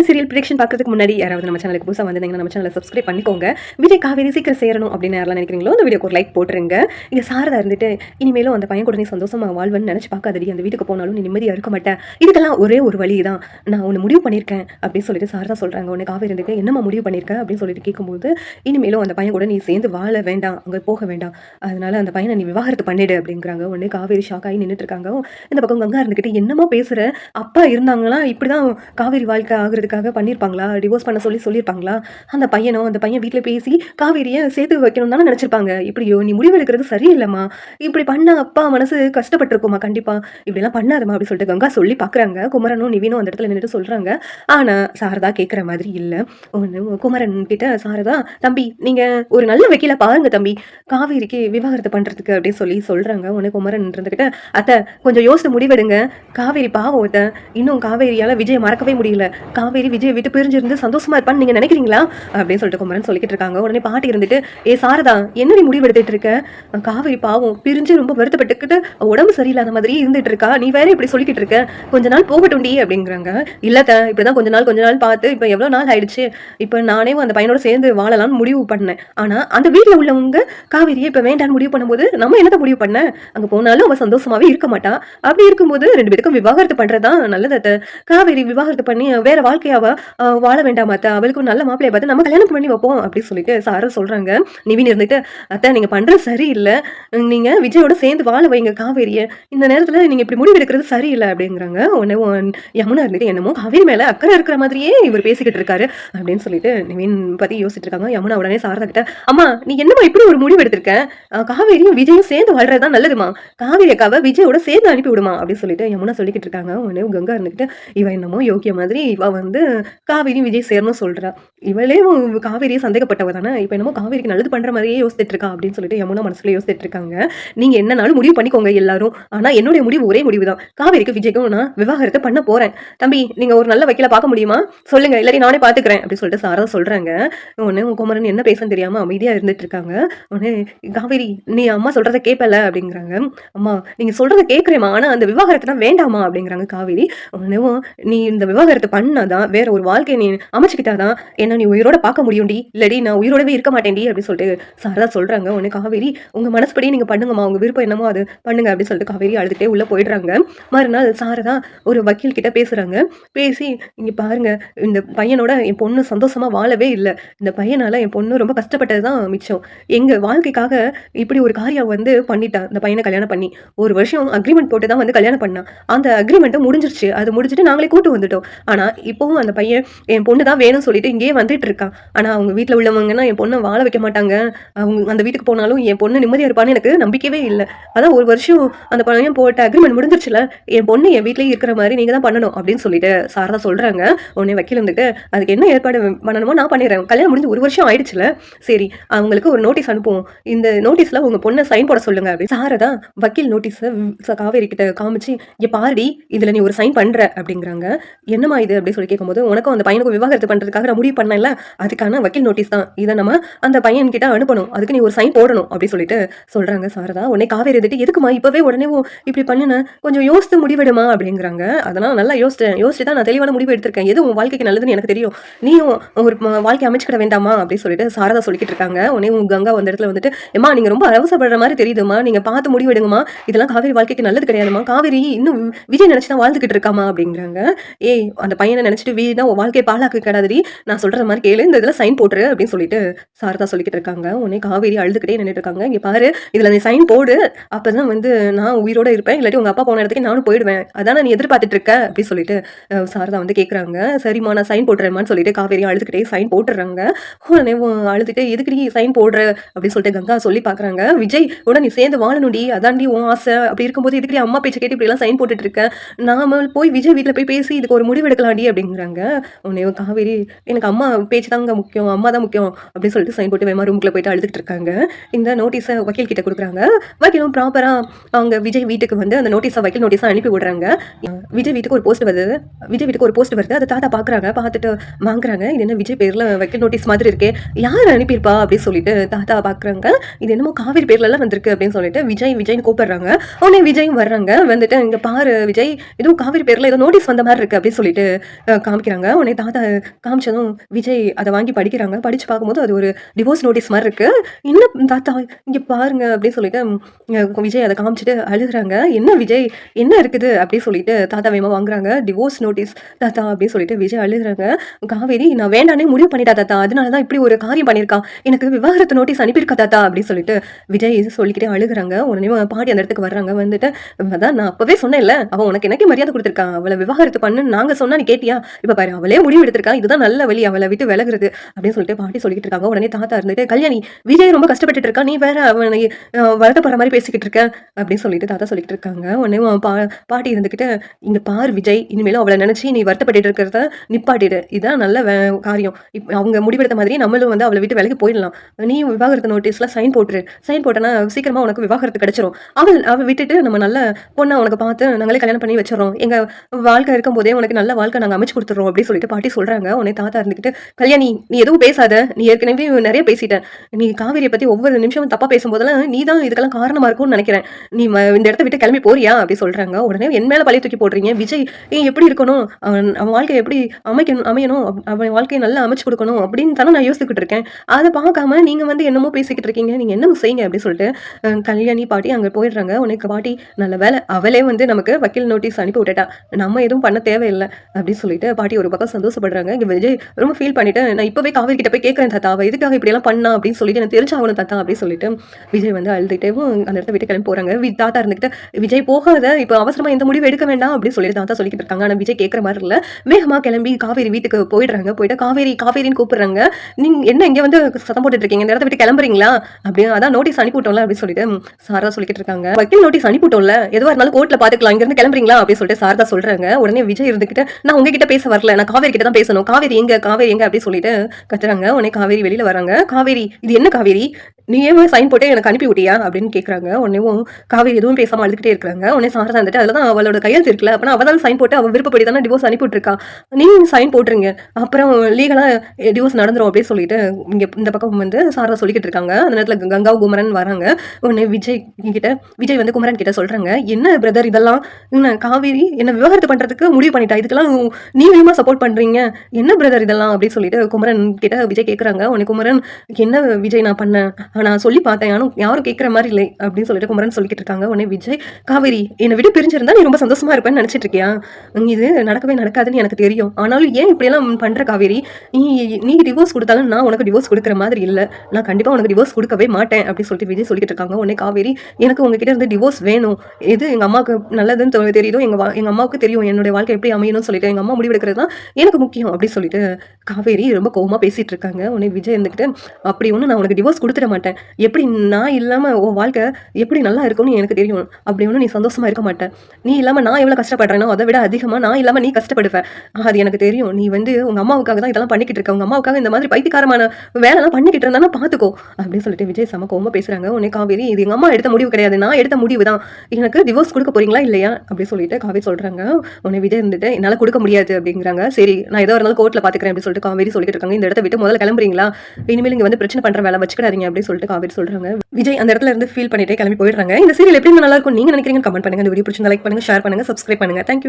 இந்த serial prediction பார்க்கறதுக்கு முன்னாடி யாராவது நம்ம சேனலுக்கு புதுசாக வந்திருந்தீங்கன்னா நம்ம சேனலை சப்ஸ்கிரைப் பண்ணிக்கோங்க. விஜய் காவேரி சீக்கிரம் சேரணும் அப்படின்னு யாரெல்லாம் நினைக்கிறீங்களோ அந்த வீடியோக்கு ஒரு லைக் போட்டுருங்க. இங்கே சாரதா இருந்துட்டு இனிமேலும் அந்த பையன் கூட நீ சந்தோஷமா வாழ்வன்னு நினச்சி பார்க்காதடி. அந்த வீட்டுக்கு போனாலும் நீ நிம்மதியாக இருக்க மாட்டேன் இதுக்கெல்லாம் ஒரே ஒரு வழி தான் நான் ஒன்று முடிவு பண்ணியிருக்கேன் அப்படின்னு சொல்லிட்டு சாரதா சொல்கிறாங்க உன்னை காவேரி இருந்துட்டு என்னம்மா முடிவு பண்ணியிருக்கேன் அப்படின்னு சொல்லிட்டு கேட்கும்போது இனிமேலும் அந்த பையன் கூட நீ சேர்ந்து வாழ வேண்டாம். அங்கே போக வேண்டாம். அதனால அந்த பையனை நீ விவாகரத்து பண்ணிடு. அப்படிங்கிறாங்க. உடனே காவேரி ஷாக் ஆகி நின்றுட்டு இருக்காங்க. இந்த பக்கம் கங்கா இருந்துக்கிட்டு என்னமா பேசுகிற அப்பா இருந்தாங்கன்னா இப்படிதான் காவேரி வாழ்க்கை பண்ணுறதுக்காக பண்ணியிருப்பாங்களா டிவோர்ஸ் பண்ண சொல்லி சொல்லியிருப்பாங்களா அந்த பையனும் அந்த பையன் வீட்டில் பேசி காவேரியை சேர்த்து வைக்கணும் தானே நினச்சிருப்பாங்க. இப்படியோ நீ முடிவெடுக்கிறது சரியில்லைம்மா. இப்படி பண்ண அப்பா மனசு கஷ்டப்பட்டிருக்குமா கண்டிப்பா. இப்படிலாம் பண்ணாதம்மா அப்படின்னு சொல்லிட்டு கங்கா சொல்லி பார்க்குறாங்க குமரனும் நிவினும் அந்த இடத்துல நின்றுட்டு சொல்றாங்க. ஆனா சாரதா கேட்குற மாதிரி இல்லை. ஒன்று குமரன் கிட்ட சாரதா தம்பி நீங்க ஒரு நல்ல வக்கீல பாருங்க தம்பி. காவேரிக்கு விவாகரத்து பண்றதுக்கு அப்படின்னு சொல்லி சொல்றாங்க. உடனே குமரன் இருந்துகிட்ட அத்தை கொஞ்சம் யோசித்து முடிவெடுங்க. காவேரி பாவம் அத்தை. இன்னும் காவேரியால விஜய் மறக்கவே முடியல. காவேரி விஜய் விட்டு பிரிஞ்சிருந்து சந்தோஷமா இருப்பான்னு நீங்க நினைக்கிறீங்களா? அப்படின்னு சொல்லிட்டு குமரன் சொல்லிக்கிட்டு இருக்காங்க. உடனே பாட்டி இருந்துட்டு ஏ சாரதா என்ன நீ முடிவு எடுத்துட்டு இருக்க? காவேரி பாவம் பிரிஞ்சு ரொம்ப வருத்தப்பட்டுக்கிட்டு உடம்பு சரியில்லாத மாதிரி இருந்துட்டு இருக்கா? நீ வேற இப்படி சொல்லிக்கிட்டு இருக்க? கொஞ்ச நாள் போகட்டும்டி அப்படிங்கிறாங்க. இல்லத்த இப்படிதான் கொஞ்ச நாள் கொஞ்ச நாள் பார்த்து இப்போ எவ்வளவு நாள் ஆயிடுச்சு? இப்போ நானே அந்த பையனோட சேர்ந்து வாழலாம்னு முடிவு பண்ணேன். ஆனா அந்த வீட்ல உள்ளவங்க காவேரியை இப்ப வேண்டாம்னு முடிவு பண்ணும்போது நம்ம என்னத்த முடிவு பண்ண? அங்க போனாலும் அவ சந்தோஷமாவே இருக்க மாட்டா. அப்படி இருக்கும்போது ரெண்டு பேருக்கும் விவாகரத்து பண்றதுதான் நல்லது காவேரி விவாகரத்து பண்ணி வேற வாழ்க்கையாவ அஹ், வாழ வேண்டாம் அத்தை. அவளுக்கு நல்ல மாப்பிளைய பார்த்து நம்ம கல்யாணம் பண்ணி வைப்போம் அப்படின்னு சொல்லிட்டு சாரா சொல்றாங்க. நிவின் இருந்துட்டு அத்தை நீங்க பண்றது சரியில்லை. நீங்க விஜயோட சேர்ந்து வாழ வைங்க காவேரிய. இந்த நேரத்துல நீங்க இப்படி முடிவு எடுக்கிறது சரியில்லை அப்படிங்கிறாங்க. உடனே உன் யமுனா இருந்துட்டு என்னமோ காவேரி மேல அக்கறை இருக்கிற மாதிரியே இவர் பேசிக்கிட்டு இருக்காரு அப்படின்னு சொல்லிட்டு நிவின் பத்தி யோசிச்சுட்டு இருக்காங்க. யமுனா உடனே சாரதா கிட்ட அம்மா நீ என்னம்மா இப்படி ஒரு முடிவு எடுத்திருக்கேன் காவேரியும் விஜயும் சேர்ந்து வாழ்றதுதான் நல்லதுமா? காவேரி அக்காவை விஜயோட சேர்ந்து அனுப்பி விடுமா அப்படின்னு சொல்லிட்டு யமுனா சொல்லிக்கிட்டு இருக்காங்க. உடனே கங்கா இருந்துக்கிட்டு இவ என்னமோ யோக்கிய மாதிரி இவ வந்து வந்து காவேரி விஜய் சேரணும் சொல்கிறா இவளே காவேரியை சந்தேகப்பட்டவ தானே? இப்போ என்னமோ காவேரிக்கு நல்லது பண்ணுற மாதிரியே யோசிச்சுட்டு இருக்கா அப்படின்னு சொல்லிட்டு யமுனா மனசில் யோசிச்சுட்டு இருக்காங்க நீங்கள் என்னனாலும் முடிவு பண்ணிக்கோங்க எல்லாரும். ஆனால் என்னுடைய முடிவு ஒரே முடிவு தான். காவேரிக்கு விஜய்க்கும் நான் விவாகரத்தை பண்ண போறேன். தம்பி நீங்கள் ஒரு நல்ல வக்கீல பார்க்க முடியுமா? சொல்லுங்க இல்லாட்டி நானே பார்த்துக்கிறேன் அப்படின்னு சொல்லிட்டு சாரா சொல்கிறாங்க உடனே உன் குமரன் என்ன பேசன்னு தெரியாமல் அமைதியாக இருந்துட்டு இருக்காங்க உடனே காவேரி நீ அம்மா சொல்கிறத கேட்பல அப்படிங்கிறாங்க. அம்மா நீங்கள் சொல்கிறத கேட்குறேம்மா ஆனால் அந்த விவாகரத்தை தான் வேண்டாமா அப்படிங்கிறாங்க காவேரி. உடனே நீ இந்த விவாகரத்தை பண்ணாதான் வேற ஒரு வாழ்க்கையை நீ அமைச்சுக்கிட்டாதான் என்ன நீ உயிரோட பார்க்க முடியும்டி? இல்லடி நான் உயிரோடவே இருக்க மாட்டேன்டி அப்படின்னு சொல்லிட்டு சாரதா சொல்றாங்க. உனக்கு காவேரி உங்க மனசுபடியே நீங்க பண்ணுங்கம்மா. உங்க விருப்பம் என்னமோ அது பண்ணுங்க அப்படின்னு சொல்லிட்டு காவேரி அழுதுட்டே உள்ள போயிடுறாங்க. மறுநாள் சாரதா ஒரு வக்கீல் கிட்ட பேசுறாங்க. பேசி இங்க பாருங்க இந்த பையனோட என் பொண்ணு சந்தோஷமா வாழவே இல்லை. இந்த பையனால என் பொண்ணு ரொம்ப கஷ்டப்பட்டது தான் மிச்சம். எங்க வாழ்க்கைக்காக இப்படி ஒரு காரியம் வந்து பண்ணிட்டான் இந்த பையனை கல்யாணம் பண்ணி. ஒரு வருஷம் அக்ரிமெண்ட் போட்டு தான் வந்து கல்யாணம் பண்ணான் அந்த அக்ரிமெண்ட்டை முடிஞ்சிருச்சு. அது முடிஞ்சிட்டு நாங்களே கூட்டு வந்துட்டோம். ஆனா இப்போவும் அந்த பையன் என் பொண்ணு தான் வேணும்னு சொல்லிட்டு இங்கேயே வந்துட்டு இருக்கான் ஆனால் அவங்க வீட்டில் உள்ளவங்கன்னா என் பொண்ணை வாழ வைக்க மாட்டாங்க. அவங்க அந்த வீட்டுக்கு போனாலும் என் பொண்ணு நிம்மதியாக இருப்பான்னு எனக்கு நம்பிக்கவே இல்லை. அதான் ஒரு வருஷம் அந்த பையன் போட்ட அக்ரிமெண்ட் முடிஞ்சிருச்சுல என் பொண்ணு என் வீட்டிலேயே இருக்கிற மாதிரி நீங்கள் தான் பண்ணணும் அப்படின்னு சொல்லிட்டு சாரதா சொல்கிறாங்க உடனே வக்கீல் வந்துட்டு அதுக்கு என்ன ஏற்பாடு பண்ணணுமோ நான் பண்ணிடுறேன். கல்யாணம் முடிஞ்சு ஒரு வருஷம் ஆயிடுச்சுல. சரி அவங்களுக்கு ஒரு நோட்டீஸ் அனுப்புவோம். இந்த நோட்டீஸில் உங்கள் பொண்ணை சைன் போட சொல்லுங்க அப்படின்னு. சாரதா வக்கீல் நோட்டீஸை காவேரி கிட்ட காமிச்சு இங்கே பாருடி இதில் நீ ஒரு சைன் பண்ணுற அப்படிங்கிறாங்க. என்னம்மா இது அப்படின்னு சொல்லி கேட்கும்போது உனக்கும் அந்த பையனுக்கும் விவாகரத்து பண்றதுக்காக நான் முடிவு பண்ணல அதுக்கான வக்கீல் நோட்டீஸ் தான். இதை நம்ம அந்த பையன் கிட்ட அனுப்பணும். அதுக்கு நீ ஒரு சைன் போடணும் அப்படின்னு சொல்லிட்டு சொல்றாங்க சாரதா. உடனே காவேரி இருந்துட்டு எதுக்குமா இப்பவே உடனே ஓ, இப்படி பண்ணுன? கொஞ்சம் யோசித்து முடிவெடுமா? அப்படிங்கிறாங்க. அதெல்லாம் நல்லா யோசிச்சேன். யோசிச்சு தான் நான் தெளிவான முடிவு எடுத்திருக்கேன். எது உன் வாழ்க்கைக்கு நல்லதுன்னு எனக்கு தெரியும். நீயும் ஒரு வாழ்க்கை அமைச்சுக்கிட வேண்டாமா? அப்படின்னு சொல்லிட்டு சாரதா சொல்லிக்கிட்டு இருக்காங்க. உடனே உங்க கங்கா வந்த இடத்துல வந்துட்டு ஏமா நீங்க ரொம்ப அவசரப்படுற மாதிரி தெரியுதுமா நீங்க பார்த்து முடிவெடுங்கம்மா இதெல்லாம் காவேரி வாழ்க்கைக்கு நல்லது கிடையாதுமா காவேரி இன்னும் விஜய் நினைச்சு தான் வாழ்ந்துகிட்டு இருக்காமா அப்படிங்கிறாங்க. ஏய் அந்த பையனை நினைச்சிட்டு வீணா உன் வாழ்க்கை பாழாக்கு கிடாதடி நான் சொல்கிற மாதிரி கேளு இந்த இதில் சைன் போட்டுரு அப்படின்னு சொல்லிட்டு சாரதா சொல்லிக்கிட்டு இருக்காங்க. உடனே காவேரி அழுதுகிட்டே நின்றுட்டு இருக்காங்க. இங்கே பாரு இதில் நீ சைன் போடு. அப்போ தான் வந்து நான் உயிரோட இருப்பேன். இல்லாட்டி உங்கள் அப்பா போன இடத்துக்கு நானும் போயிடுவேன். அதான் நீ எதிர்பார்த்துட்டு இருக்க? அப்படின்னு சொல்லிட்டு அஹ், சாரதா வந்து கேட்குறாங்க சரிம்மா நான் சைன் போட்டுறேம்மான்னு சொல்லிட்டு காவேரி அழுதுகிட்டே சைன் போட்டுறாங்க உடனே அழுதுகிட்டே அழுதுட்டு எதுக்குடி சைன் போடுற? அப்படின்னு சொல்லிட்டு கங்கா சொல்லி பார்க்குறாங்க விஜய் உடனே நீ சேர்ந்து வாழணுடி அதான்டி உன் ஆசை. அப்படி இருக்கும்போது எதுக்குடி அம்மா பேச்சை கேட்டு இப்படி எல்லாம் சைன் போட்டுட்டு இருக்க? நாம போய் விஜய் வீட்டில் போய் பேசி இதுக்கு ஒரு முடிவு எடுக்கலாம்டி சொல்கிறாங்க உடனே காவேரி எனக்கு அம்மா பேச்சு தாங்க முக்கியம் அம்மா தான் முக்கியம் அப்படின்னு சொல்லிட்டு சைன் போட்டு வேமா ரூமுக்குள்ள போயிட்டு அழுதுகிட்டு இருக்காங்க. இந்த நோட்டீஸை வக்கீல் கிட்ட கொடுக்குறாங்க. வக்கீலும் ப்ராப்பராக அவங்க விஜய் வீட்டுக்கு வந்து அந்த நோட்டீஸை வக்கீல் நோட்டீஸாக அனுப்பி விடுறாங்க. விஜய் வீட்டுக்கு ஒரு போஸ்ட் வருது. விஜய் வீட்டுக்கு ஒரு போஸ்ட் வருது. அதை தாத்தா பாக்குறாங்க. பார்த்துட்டு வாங்குறாங்க. இது என்ன விஜய் பேரில் வக்கீல் நோட்டீஸ் மாதிரி இருக்கே. யார் அனுப்பியிருப்பா அப்படின்னு சொல்லிட்டு தாத்தா பார்க்குறாங்க இது என்னமோ காவேரி பேர்லலாம் வந்திருக்கு அப்படின்னு சொல்லிட்டு விஜய் விஜய்னு கூப்பிடுறாங்க. உடனே விஜயும் வர்றாங்க. வந்துட்டு இங்கே பாரு விஜய் ஏதோ காவேரி பேரில் ஏதோ நோட்டீஸ் வந்த மாதிரி இருக்கு அப்படின்னு சொல்லிட்டு காமிக்கிறாங்க. உடனே தாத்தா காமிச்சதும் விஜய் அதை வாங்கி படிக்கிறாங்க. படித்து பார்க்கும்போது அது ஒரு டிவோர்ஸ் நோட்டீஸ் மாதிரி இருக்குது என்ன தாத்தா இங்கே பாருங்க அப்படின்னு சொல்லிட்டு விஜய் அதை காமிச்சிட்டு அழுகுறாங்க. என்ன விஜய் என்ன இருக்குது அப்படின்னு சொல்லிட்டு தாத்தா வேமா வாங்குறாங்க. டிவோர்ஸ் நோட்டீஸ் தாத்தா அப்படின்னு சொல்லிட்டு விஜய் அழுகுறாங்க. காவேரி நான் வேண்டானே முடிவு பண்ணிட்டா தாத்தா. அதனால தான் இப்படி ஒரு காரியம் பண்ணியிருக்கா. எனக்கு விவாகரத்து நோட்டீஸ் அனுப்பியிருக்கா தாத்தா அப்படின்னு சொல்லிட்டு விஜய் சொல்லிக்கிட்டே அழுகுறாங்க. உடனே பாட்டி அந்த இடத்துக்கு வர்றாங்க. வந்துட்டு அதான் நான் அப்பவே இல்லை அவன் உனக்கு எனக்கு மரியாதை கொடுத்துருக்கான் அவளை விவாகரத்து பண்ணு. நாங்கள் சொன்னா நீ கேட்டியா? இப்ப பாரு அவளே முடிவு எடுத்திருக்கா. இதுதான் நல்ல வழி அவளை விட்டு விலகுறது அப்படின்னு சொல்லிட்டு பாட்டி சொல்லிட்டு இருக்காங்க. உடனே தாத்தா இருந்துட்டு கல்யாணி விஜய் ரொம்ப கஷ்டப்பட்டுட்டு இருக்கா. நீ வேற அவனை அஹ், வருத்தப்படுற மாதிரி பேசிக்கிட்டு இருக்க. அப்படின்னு சொல்லிட்டு தாத்தா சொல்லிட்டு இருக்காங்க. உடனே பா பாட்டி இருந்துகிட்டு இந்த பார் விஜய் இனிமேலும் அவளை நினைச்சு நீ வருத்தப்பட்டு இருக்கிறத நிப்பாட்டிடு. இதுதான் நல்ல காரியம். இப் அவங்க முடிவெடுத்த மாதிரி நம்மளும் வந்து அவளை விட்டு விலகி போயிடலாம். நீ விவாகரத்து நோட்டீஸ்ல சைன் போட்டுரு. சைன் போட்டனா சீக்கிரமா உனக்கு விவாகரத்து கிடைச்சிரும். அவள் அவள் விட்டுட்டு நம்ம நல்ல பொண்ணை உனக்கு பார்த்து நாங்களே கல்யாணம் பண்ணி வச்சிடறோம். எங்க வாழ்க்கை இருக்கும் போதே உனக்கு நல்ல வாழ்க்கை நாங்கள் அமைச்சு கொடுத்துறோம் அப்படின்னு சொல்லிட்டு பாட்டி சொல்கிறாங்க உன்னை தாத்தா இருந்துக்கிட்டு கல்யாணி நீ எதுவும் பேசாத. நீ ஏற்கனவே நிறைய பேசிட்டேன் நீ காவேரியை பற்றி ஒவ்வொரு நிமிஷமும் தப்பாக பேசும்போதெல்லாம் நீ தான் இதுக்கெல்லாம் காரணமாக இருக்கும்னு நினைக்கிறேன். நீ இந்த இடத்த விட்டு கிளம்பி போறியா? அப்படி சொல்கிறாங்க உடனே என் மேலே பழைய தூக்கி போடுறீங்க. விஜய் ஏன் எப்படி இருக்கணும்? அவன் அவன் வாழ்க்கையை எப்படி அமைக்கணும் அமையணும்? அவன் வாழ்க்கையை நல்லா அமைச்சு கொடுக்கணும்? அப்படின்னு தானே நான் யோசிச்சுக்கிட்டு இருக்கேன். அதை பார்க்காம நீங்கள் வந்து என்னமோ பேசிக்கிட்டு இருக்கீங்க. நீங்கள் என்னமோ செய்யுங்க அப்படின்னு சொல்லிட்டு கல்யாணி பாட்டி அங்கே போயிடுறாங்க. உனக்கு பாட்டி நல்ல வேலை அவளே வந்து நமக்கு வக்கீல் நோட்டீஸ் அனுப்பி விட்டுட்டா. நம்ம எதுவும் பண்ண தேவையில்லை. அப்படின்னு சொல்லிட்டு பாட்டி ஒரு பக்கம் சந்தோஷப்படுறாங்க. இங்க விஜய் ரொம்ப ஃபீல் பண்ணிட்டு நான் இப்போவே காவேரி கிட்ட போய் கேட்கறேன் தாத்தா. இதுக்காக எதுக்காக பண்ணா அப்படின்னு சொல்லிட்டு எனக்கு தெரிஞ்சாகணும் தாத்தா அப்படின்னு சொல்லிட்டு விஜய் வந்து அழுதுகிட்டேவும் அந்த இடத்த விட்டு கிளம்பி போகிறாங்க வி- தாத்தா இருந்துக்கிட்டு விஜய் போகாத. இப்போ அவசரமா எந்த முடிவு எடுக்க வேண்டாம். அப்படின்னு சொல்லிட்டு தாத்தா சொல்லிக்கிட்டு இருக்காங்க. ஆனா விஜய் கேட்குற மாதிரி இல்லை. வேகமாக கிளம்பி காவேரி வீட்டுக்கு போயிடுறாங்க. போயிட்டு காவேரி காவேரின்னு கூப்பிடுறாங்க. நீங்க என்ன இங்க வந்து சத்தம் போட்டுட்டு இருக்கீங்க? இந்த இடத்த விட்டு கிளம்புறீங்களா? அப்படின்னு அதான் நோட்டீஸ் அனுப்பிவிட்டோம்ல. அப்படின்னு சொல்லிட்டு சாரதா சொல்லிக்கிட்டு இருக்காங்க. வக்கீல் நோட்டீஸ் அனுப்பிவிட்டோம்ல. எதுவாக இருந்தாலும் கோர்ட்டில் பாத்துக்கலாம் இங்க இருந்து கிளம்புறீங்களா? அப்படின்னு சொல்லிட்டு சாரதா சொல்றாங்க. உடனே விஜய் இருந்துகிட்டு நான் உங்ககிட்ட பேச வரல. நான் காவேரி கிட்ட தான் பேசணும். காவேரி எங்க? காவேரி எங்க? அப்படின்னு சொல்லிட்டு கத்துறாங்க. உடனே காவேரி வெளியில வராங்க காவேரி இது என்ன காவேரி? நீயே சைன் போட்டு எனக்கு அனுப்பி விட்டியா? அப்படின்னு கேட்குறாங்க உடனேவும் காவேரி எதுவும் பேசாமல் அழுதுகிட்டே இருக்காங்க உடனே சாரதா வந்துட்டு அதில் தான் அவளோட கையெழுத்து இருக்குல்ல. அப்படின்னா அவள் தான் சைன் போட்டு அவள் விருப்பப்படி தானே டிவோர்ஸ் அனுப்பிவிட்டுருக்கா நீங்கள் நீங்க சைன் போட்டுருங்க. அப்புறம் லீகலாக டிவோர்ஸ் நடந்துரும் அப்படின்னு சொல்லிட்டு இங்கே இந்த பக்கம் வந்து சாரதா சொல்லிக்கிட்டு இருக்காங்க. அந்த நேரத்தில் கங்கா குமரன் வராங்க. உடனே விஜய் கிட்ட விஜய் வந்து குமரன் கிட்ட சொல்கிறாங்க என்ன பிரதர் இதெல்லாம்? என்ன காவேரி? என்ன விவகாரத்து பண்ணுறதுக்கு முடிவு பண்ணிட்டா? இதுக்கெல்லாம் நீ வேணுமா சப்போர்ட் பண்ணுறீங்க என்ன பிரதர் இதெல்லாம்? அப்படின்னு சொல்லிட்டு குமரன் கிட்ட விஜய் கேட்குறாங்க உடனே குமரன் என்ன விஜய் நான் பண்ணேன்? நான் சொல்லி பார்த்தேன் ஆனால் யாரும் கேட்குற மாதிரி இல்லை அப்படின்னு சொல்லிட்டு குமரன் சொல்லிக்கிட்டு இருக்காங்க. உடனே விஜய் காவேரி என்னை விட்டு பிரிஞ்சிருந்தா நீ ரொம்ப சந்தோஷமா இருப்பேன்னு நினச்சிட்டு இருக்கியா? இது நடக்கவே நடக்காதுன்னு எனக்கு தெரியும். ஆனாலும் ஏன் இப்படியெல்லாம் பண்ணுற காவேரி? நீ நீ டிவோர்ஸ் கொடுத்தாலும் நான் உனக்கு டிவோர்ஸ் கொடுக்குற மாதிரி இல்லை. நான் கண்டிப்பாக உனக்கு டிவோர்ஸ் கொடுக்கவே மாட்டேன் அப்படின்னு சொல்லிட்டு விஜய் சொல்லிட்டு இருக்காங்க. உடனே காவேரி எனக்கு உங்ககிட்ட இருந்து டிவோர்ஸ் வேணும். எது எங்கள் அம்மாவுக்கு நல்லதுன்னு தெரியுதோ எங்கள் வா- அம்மாவுக்கு தெரியும். என்னுடைய வாழ்க்கை எப்படி அமையணும்னு சொல்லிட்டு எங்கள் அம்மா முடிவெடுக்கிறது தான் எனக்கு முக்கியம் அப்படின்னு சொல்லிட்டு காவேரி ரொம்ப கோவமாக பேசிகிட்டு இருக்காங்க. உடனே விஜய் இருந்துக்கிட்டு அப்படி ஒன்று நான் உனக்கு டிவோர்ஸ் கொடுத்துட மாட்டேன். எப்படி நான் இல்லாம உன் வாழ்க்கை எப்படி நல்லா இருக்கும்னு எனக்கு தெரியும். அப்படி ஒன்றும் நீ சந்தோஷமா இருக்க மாட்டேன் நீ இல்லாம நான் எவ்வளவு கஷ்டப்படுறேனோ அதை விட அதிகமா நான் இல்லாம நீ கஷ்டப்படுவேன் அது எனக்கு தெரியும். நீ வந்து உங்க அம்மாவுக்காக தான் இதெல்லாம் பண்ணிக்கிட்டு இருக்க. உங்க அம்மாவுக்காக இந்த மாதிரி பைத்தியக்காரமான வேலைலாம் பண்ணிக்கிட்டு இருந்தா பார்த்துக்கோ அப்படின்னு சொல்லிட்டு விஜய் செம கோவமாக பேசுறாங்க. உன்னை காவேரி இது எங்க அம்மா எடுத்த முடிவு கிடையாது. நான் எடுத்த முடிவு தான். எனக்கு டிவோர்ஸ் கொடுக்க போறீங்களா இல்லையா? அப்படி சொல்லிட்டு காவேரி சொல்றாங்க. உன்னை விஜய் இருந்துட்டு என்னால் கொடுக்க முடியாது. அப்படிங்கிறாங்க. சரி நான் ஏதோ இருந்தாலும் கோர்ட்டில் பாத்துக்கிறேன். அப்படின்னு சொல்லிட்டு காவேரி சொல்லிட்டு இருக்காங்க. இந்த இடத்த விட்டு முதல்ல கிளம்புறீங்களா? இனிமேல் இங்க வந்து பிரச்சனை பண்ற வேலை வச்சுக்கிடாதீங்க. அப்படின்னு சொல்லிட்டு காவேரி சொல்றாங்க. விஜய் அந்த இடத்துல இருந்து ஃபீல் பண்ணிட்டே கிளம்பி போயிடுறாங்க. இந்த சீரியல் எப்படி நல்லா இருக்கும்? நீங்க நினைக்கிறீங்க கமெண்ட் பண்ணுங்க. இந்த வீடியோ பிடிச்சிருந்தா லைக் பண்ணுங்க ஷேர் பண்ணுங்க சப்ஸ்கிரைப் பண்ணுங்க. தேங்க்யூ